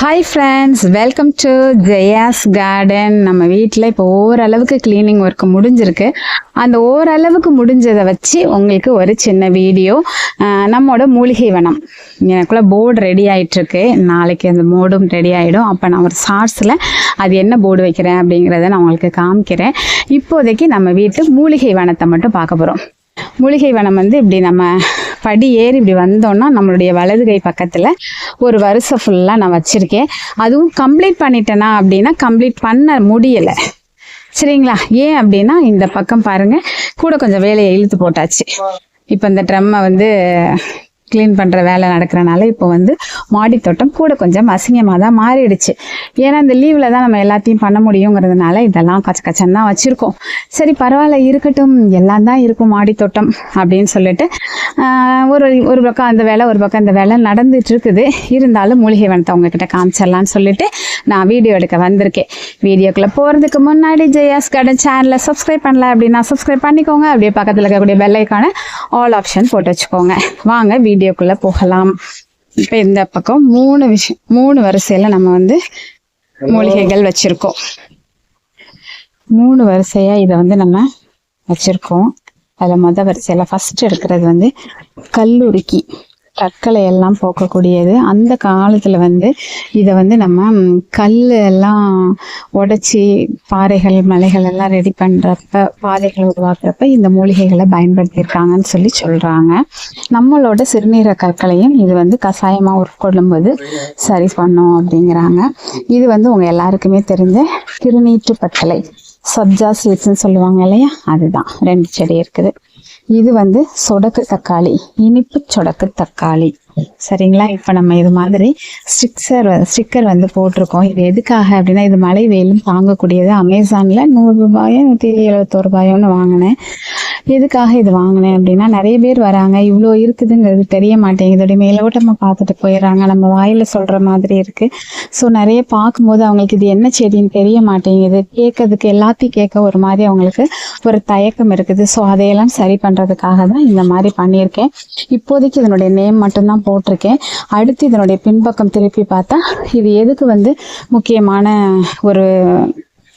Hi friends welcome to Jaya's garden நம்ம வீட்டில் இப்போ ஓரளவுக்கு க்ளீனிங் ஒர்க் முடிஞ்சிருக்கு. அந்த ஓரளவுக்கு முடிஞ்சதை வச்சு உங்களுக்கு ஒரு சின்ன வீடியோ நம்மளோட மூலிகை வனம். எனக்குள்ள போர்டு ரெடி ஆகிட்டுருக்கு நாளைக்கு அந்த போர்டும் ரெடி ஆகிடும் அப்போ நான் ஒரு ஷார்ட்ஸில் அது என்ன போர்டு வைக்கிறேன் அப்படிங்கிறத நான் உங்களுக்கு காமிக்கிறேன். இப்போதைக்கு நம்ம வீட்டு மூலிகை வனத்தை மட்டும் பார்க்க போகிறோம் மூலிகை வனம் வந்து இப்படி நம்ம படி ஏறி இப்படி வந்தோம்னா நம்மளுடைய வலது கை பக்கத்தில் ஒரு வருஷம் ஃபுல்லாக நான் வச்சுருக்கேன். அதுவும் கம்ப்ளீட் பண்ணிட்டேனா அப்படின்னா கம்ப்ளீட் பண்ண முடியலை. சரிங்களா? ஏன் அப்படின்னா இந்த பக்கம் பாருங்கள் கூட கொஞ்சம் வேலையை இழுத்து போட்டாச்சு. இப்போ இந்த ட்ரம்மை வந்து க்ளீன் பண்ணுற வேலை நடக்கிறனால இப்போ வந்து மாடி தோட்டம் கூட கொஞ்சம் அசிங்கமாக தான் மாறிடுச்சு. ஏன்னா இந்த லீவில் தான் நம்ம எல்லாத்தையும் பண்ண முடியுங்கிறதுனால இதெல்லாம் கச்ச கச்சன்னு தான் வச்சுருக்கோம். சரி பரவாயில்ல இருக்கட்டும் எல்லாம் தான் இருக்கும் மாடி தோட்டம் அப்படின்னு சொல்லிட்டு ஒரு ஒரு பக்கம் அந்த வேலை ஒரு பக்கம் இந்த வேலை நடந்துட்டு இருக்குது. இருந்தாலும் மூலிகை வனத்தை உங்ககிட்ட காமிச்சிடலான்னு சொல்லிட்டு நான் வீடியோ எடுக்க வந்திருக்கேன். வீடியோக்குள்ளே போகிறதுக்கு முன்னாடி ஜெயாஸ் கார்டன் சேனலை சப்ஸ்கிரைப் பண்ணல அப்படின்னா சப்ஸ்கிரைப் பண்ணிக்கோங்க. அப்படியே பக்கத்தில் இருக்கக்கூடிய பெல் ஆல் ஆப்ஷன் போட்டு வச்சுக்கோங்க. வாங்க வீடியோ வீடியோக்குள்ளே போகலாம். இப்போ இந்த பக்கம் மூணு விஷயம் மூணு வரிசையில் நம்ம வந்து மூலிகைகள் வச்சுருக்கோம். மூணு வரிசையாக இதை வந்து நம்ம வச்சுருக்கோம். அதில் மொதல் வரிசையில் ஃபஸ்ட்டு எடுக்கிறது வந்து கல்லுருக்கி. கற்களை எல்லாம் போக்கக்கூடியது. அந்த காலத்தில் வந்து இதை வந்து நம்ம கல் எல்லாம் உடச்சி பாறைகள் மலைகள் எல்லாம் ரெடி பண்ணுறப்ப பாதைகள் உருவாக்குறப்ப இந்த மூலிகைகளை பயன்படுத்தியிருக்காங்கன்னு சொல்லி சொல்கிறாங்க நம்மளோட சிறுநீரக கற்களையும் இது வந்து கஷாயமாக உட்கொள்ளும்போது சரி பண்ணும் அப்படிங்கிறாங்க. இது வந்து உங்கள் எல்லாருக்குமே தெரிஞ்ச திருநீற்று பத்தலை சப்ஜா சீட்ஸ்ன்னு சொல்லுவாங்க இல்லையா? அதுதான். ரெண்டு செடி இருக்குது. இது வந்து சொடக்கு தக்காளி இனிப்பு சொடக்கு தக்காளி. சரிங்களா? இப்போ நம்ம இது மாதிரி ஸ்டிக்கர் ஸ்டிக்கர் வந்து போட்டிருக்கோம். இது எதுக்காக அப்படின்னா இது மழை வெயிலும் தாங்கக்கூடியது. அமேசானில் நூறு ரூபாயோ நூற்றி எழுபத்தோரு ரூபாயோன்னு வாங்கினேன். எதுக்காக இது வாங்கினேன் அப்படின்னா நிறைய பேர் வராங்க. இவ்வளோ இருக்குதுங்கிறது தெரிய மாட்டேங்குது. மேலோட்டமாக பார்த்துட்டு போயிடுறாங்க. நம்ம வாயில் சொல்கிற மாதிரி இருக்குது ஸோ நிறைய பார்க்கும்போது அவங்களுக்கு இது என்ன செடின்னு தெரிய மாட்டேங்குது. கேட்கறதுக்கு எல்லாத்தையும் கேட்க ஒரு மாதிரி அவங்களுக்கு ஒரு தயக்கம் இருக்குது. ஸோ அதையெல்லாம் சரி பண்ணுறதுக்காக தான் இந்த மாதிரி பண்ணியிருக்கேன். இப்போதைக்கு இதனுடைய நேம் மட்டும்தான் போட்டிருக்கேன். அடுத்து இதனுடைய பின்பக்கம் திருப்பி பார்த்தா இது எதுக்கு வந்து முக்கியமான ஒரு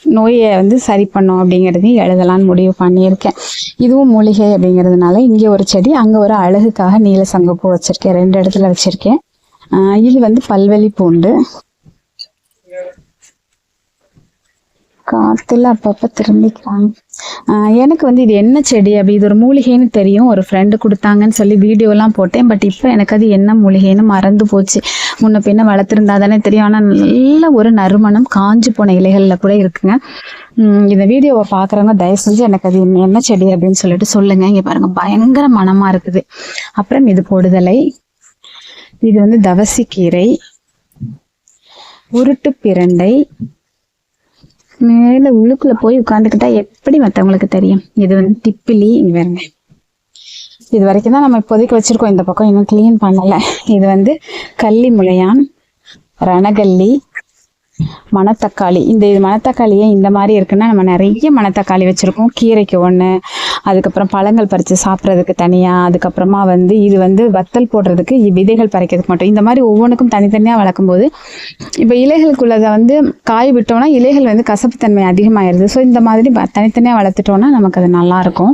நோயை வந்து சரி பண்ணும் அப்படிங்கிறதையும் எழுதலான்னு முடிவு பண்ணியிருக்கேன். இதுவும் மூலிகை அப்படிங்கிறதுனால இங்கே ஒரு செடி அங்கே ஒரு அழகுக்காக நீல சங்கப்பூ வச்சுருக்கேன். ரெண்டு இடத்துல வச்சுருக்கேன். இது வந்து பல்வெளி பூண்டு. காற்றுல அப்பப்போ திரும்பிக்கிறாங்க. எனக்கு வந்து இது என்ன செடி அப்படி இது ஒரு மூலிகைன்னு தெரியும். ஒரு ஃப்ரெண்டு கொடுத்தாங்கன்னு சொல்லி வீடியோலாம் போட்டேன். பட் இப்போ எனக்கு அது என்ன மூலிகைன்னு மறந்து போச்சு. முன்ன பின்ன வளர்த்துருந்தா தானே தெரியும். ஆனால் நல்ல ஒரு நறுமணம் காஞ்சு போன இலைகளில் கூட இருக்குங்க. இந்த வீடியோவை பார்க்குறவங்க தயவு செஞ்சு எனக்கு அது என்ன- செடி அப்படின்னு சொல்லிட்டு சொல்லுங்க. இங்கே பாருங்க பயங்கர மனமா இருக்குது. அப்புறம் இது பொடுதலை. இது வந்து தவசிக்கீரை. உருட்டு பிரண்டை. மேல உள்ளுக்குள்ள போய் உட்காந்துக்கிட்டா எப்படி மற்றவங்களுக்கு தெரியும்? இது வந்து டிப்பிலி இங்க பாருங்க இது வரைக்கும் தான் நம்ம இப்போதைக்கு வச்சிருக்கோம் இந்த பக்கம். இன்னும் கிளீன் பண்ணல. இது வந்து கள்ளி முளையான் ரணகல்லி மணத்தக்காளி. இந்த இது மணத்தக்காளியே இந்த மாதிரி இருக்குன்னா நம்ம நிறைய மணத்தக்காளி வச்சுருக்கோம். கீரைக்கு ஒன்று அதுக்கப்புறம் பழங்கள் பறித்து சாப்பிட்றதுக்கு தனியாக அதுக்கப்புறமா வந்து இது வந்து வத்தல் போடுறதுக்கு விதைகள் பறிக்கிறதுக்கு மட்டும். இந்த மாதிரி ஒவ்வொன்றுக்கும் தனித்தனியாக வளர்க்கும்போது இப்போ இலைகளுக்குள்ளதை வந்து காய் விட்டோம்னா இலைகள் வந்து கசப்புத்தன்மை அதிகமாயிருது. ஸோ இந்த மாதிரி தனித்தனியாக வளர்த்துட்டோம்னா நமக்கு அது நல்லா இருக்கும்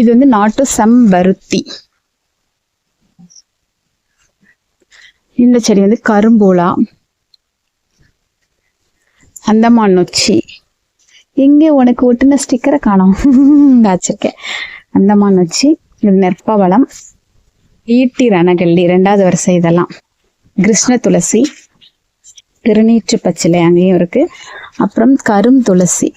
இது வந்து நாட்டு செம்பருத்தி. இந்த செடி வந்து கரும்பூலா அந்தமான் நொச்சி. எங்கே உனக்கு ஒட்டுன ஸ்டிக்கரை காணும். வச்சிருக்கேன். அந்தமான் வச்சு இது நெற்பவளம் ஈட்டி ரணகல்லி ரெண்டாவது வரிசை இதெல்லாம். கிருஷ்ண துளசி திருநீற்று பச்சிலை அங்கேயும் இருக்கு. அப்புறம் கரும் துளசி.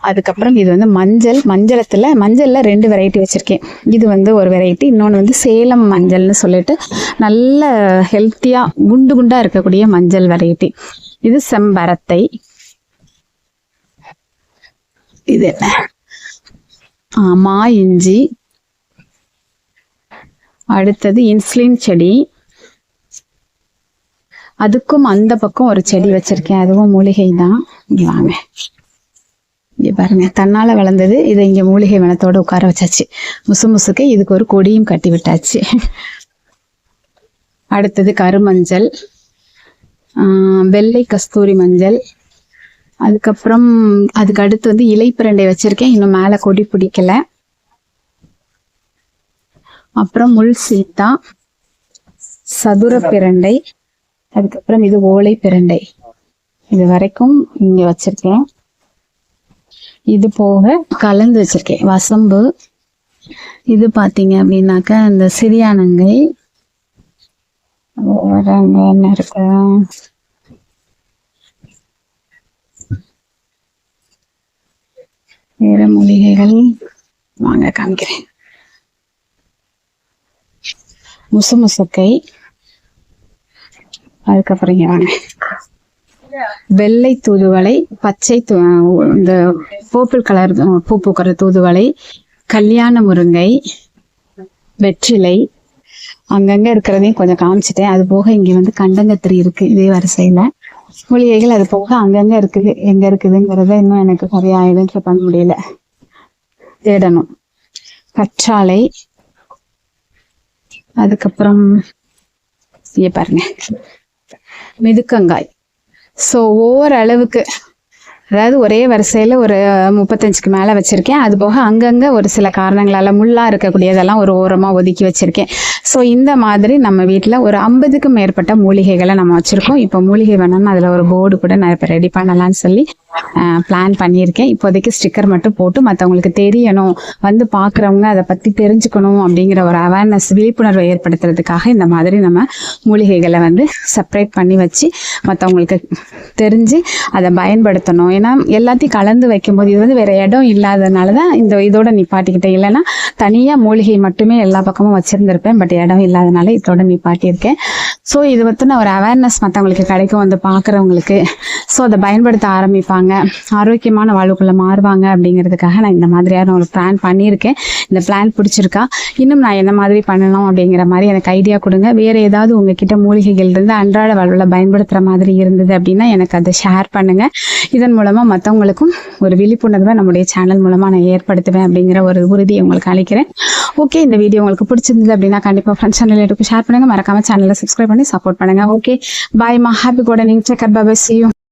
அதுக்கப்புறம் இது வந்து மஞ்சள் மஞ்சளத்துல மஞ்சள்ல ரெண்டு வெரைட்டி வச்சிருக்கேன். இது வந்து ஒரு வெரைட்டி இன்னொன்று வந்து சேலம் மஞ்சள்னு சொல்லிட்டு நல்ல ஹெல்த்தியா குண்டு குண்டா இருக்கக்கூடிய மஞ்சள் வெரைட்டி இது செம்பரத்தை இது என்ன ஆமா இஞ்சி. அடுத்தது இன்சுலின் செடி. அதுக்கும் அந்த பக்கம் ஒரு செடி வச்சிருக்கேன். அதுவும் மூலிகை தான் வாங்க. இங்கே பாருங்க. தன்னால வளர்ந்தது. இதை இங்க மூலிகை வனத்தோட உட்கார வச்சாச்சு. முசு முசுக்கு இதுக்கு ஒரு கொடியும் கட்டி விட்டாச்சு. அடுத்தது கருமஞ்சள். ஆஹ் வெள்ளை கஸ்தூரி மஞ்சள். அதுக்கப்புறம் அதுக்கு அடுத்து வந்து இலைப்பிரண்டை வச்சிருக்கேன். இன்னும் மேலே கொடி பிடிக்கல. அப்புறம் முள் சீத்தா சதுர பிரண்டை அதுக்கப்புறம் இது ஓலை பிரண்டை. இது வரைக்கும் இங்க வச்சிருக்கேன். இது போக கலந்து வச்சிருக்கேன். வசம்பு. இது பாத்தீங்க அப்படின்னாக்கா இந்த சிறியானங்கை. வேற என்ன இருக்கு? வேற மூலிகைகள் வாங்க காமிக்கிறேன். முசு முசுக்கை. அதுக்கப்புறம் வாங்க. வெள்ளை தூதுவளை பச்சை இந்த பர்பிள் கலர் பூ பூக்கிற தூதுவளை கல்யாண முருங்கை வெற்றிலை. அங்கங்க இருக்கிறதையும் கொஞ்சம் காமிச்சிட்டேன். அது போக இங்க வந்து கண்டங்கத்திரி இருக்கு இதே வரிசையில. மூலிகைகள் அது போக அங்கங்க இருக்குது. எங்க இருக்குதுங்கிறத இன்னும் எனக்கு சரியா ஐடென்டிஃபை பண்ண முடியல. தேடணும். கற்றாழை. அதுக்கப்புறம் இங்க பாருங்க. மிதுக்கங்காய். ஸோ ஒவ்வொரு அளவுக்கு அதாவது ஒரே வரிசையில் ஒரு முப்பத்தஞ்சுக்கு மேலே வச்சுருக்கேன். அது போக அங்கங்கே ஒரு சில காரணங்களால் முள்ளாக இருக்கக்கூடியதெல்லாம் ஒரு ஓரமாக ஒதுக்கி வச்சுருக்கேன். ஸோ இந்த மாதிரி நம்ம வீட்டில் ஒரு ஐம்பதுக்கும் மேற்பட்ட மூலிகைகளை நம்ம வச்சுருக்கோம். இப்போ மூலிகை வேணும்னு அதில் ஒரு போர்டு கூட நான் இப்போ ரெடி பண்ணலான்னு சொல்லி பிளான் பண்ணியிருக்கேன். இப்போதைக்கு ஸ்டிக்கர் மட்டும் போட்டு மற்றவங்களுக்கு தெரியணும். வந்து பார்க்குறவங்க அதை பற்றி தெரிஞ்சுக்கணும் அப்படிங்கிற ஒரு அவேர்னஸ் விழிப்புணர்வை ஏற்படுத்துறதுக்காக இந்த மாதிரி நம்ம மூலிகைகளை வந்து செப்பரேட் பண்ணி வச்சு மற்றவங்களுக்கு தெரிஞ்சு அதை பயன்படுத்தணும். ஏன்னா எல்லாத்தையும் கலந்து வைக்கும்போது இது வந்து வேறு இடம் இல்லாதனால தான் இந்த இதோட நிப்பாட்டிக்கிட்டேன். இல்லைன்னா தனியாக மூலிகை மட்டுமே எல்லா பக்கமும் வச்சுருந்துருப்பேன். பட் இடம் இல்லாதனால இதோட நிப்பாட்டியிருக்கேன். ஸோ இது பற்றின ஒரு அவேர்னஸ் மற்றவங்களுக்கு கிடைக்கும் வந்து பார்க்குறவங்களுக்கு. ஸோ அதை பயன்படுத்த ஆரம்பிப்பாங்க. ஆரோக்கியமான வாழ்வுக்குள்ள மாறுவாங்க அப்படிங்கிறதுக்காக நான் இந்த மாதிரியான ஒரு பிளான் பண்ணியிருக்கேன். இந்த பிளான் பிடிச்சிருக்கா? இன்னும் நான் என்ன மாதிரி பண்ணணும் அப்படிங்கிற மாதிரி எனக்கு ஐடியா கொடுங்க. வேற ஏதாவது உங்ககிட்ட மூலிகைகள் இருந்து அன்றாட வாழ்வில் பயன்படுத்துகிற மாதிரி இருந்தது அப்படின்னா எனக்கு அதை ஷேர் பண்ணுங்க. இதன் மூலமாக மற்றவங்களுக்கும் ஒரு விழிப்புணர்வை நம்முடைய சேனல் மூலமாக நான் ஏற்படுத்துவேன் அப்படிங்கிற ஒரு உறுதியை உங்களுக்கு அளிக்கிறேன். ஓகே இந்த வீடியோ உங்களுக்கு பிடிச்சிருந்தது அப்படின்னா கண்டிப்பாக ஃப்ரெண்ட்ஸ் சேனல் ஷேர் பண்ணுங்க. மறக்காம சேனலை சப்ஸ்கிரைப் பண்ணி சப்போர்ட் பண்ணுங்க. ஓகே பாய் மா. ஹாப்பி கோடனிங் செக்கர் பாபா சி யூ